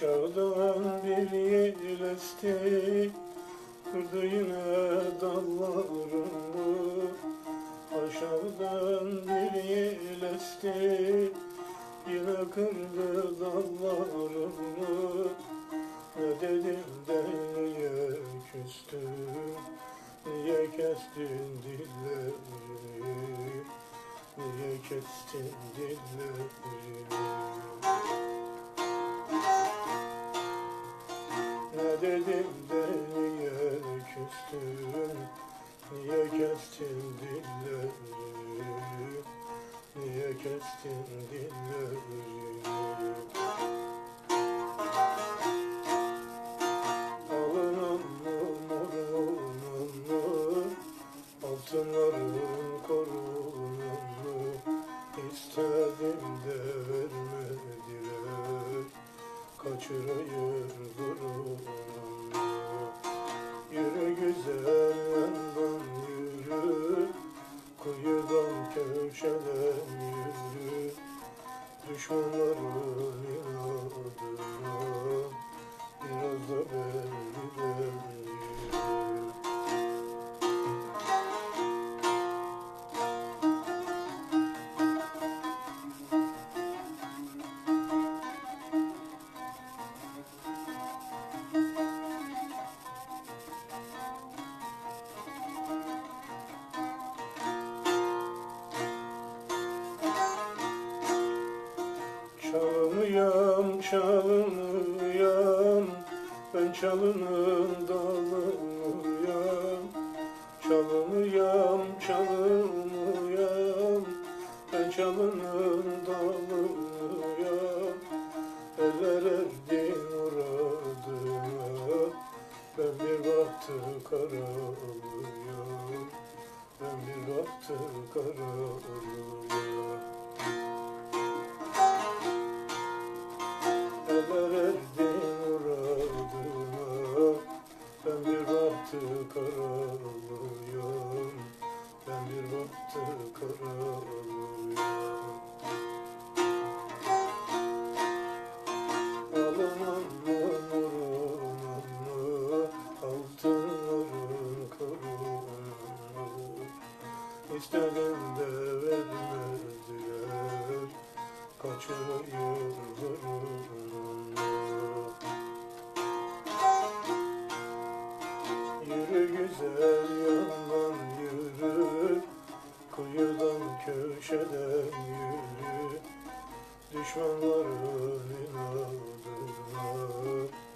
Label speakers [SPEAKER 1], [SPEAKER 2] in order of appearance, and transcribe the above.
[SPEAKER 1] Aşağıdan bir yel esti Kırdı yine dallarımı. Aşağıdan bir yel esti Yine kırdı dallarımı. Ne dedim de niye küstüm Niye kestin dillerimi Niye kestin dillerimi Niye kestin dillerimi Alınım mı morunum mu Altınların korunum mu İstedim Kaçırayım gururumu Yürü güzel yandan Oh. Çalınıyam, Ben çalının dalıyam Çalınıyam, çalınıyam Ben çalının dalıyam Eller erdi muradıma Ben bir baktı karalıyam Ben bir baktı karalıyam İstedim de vermediler Kaçırayım gururumu Yürü güzel köşeden yürü Düşmanların inadına Biraz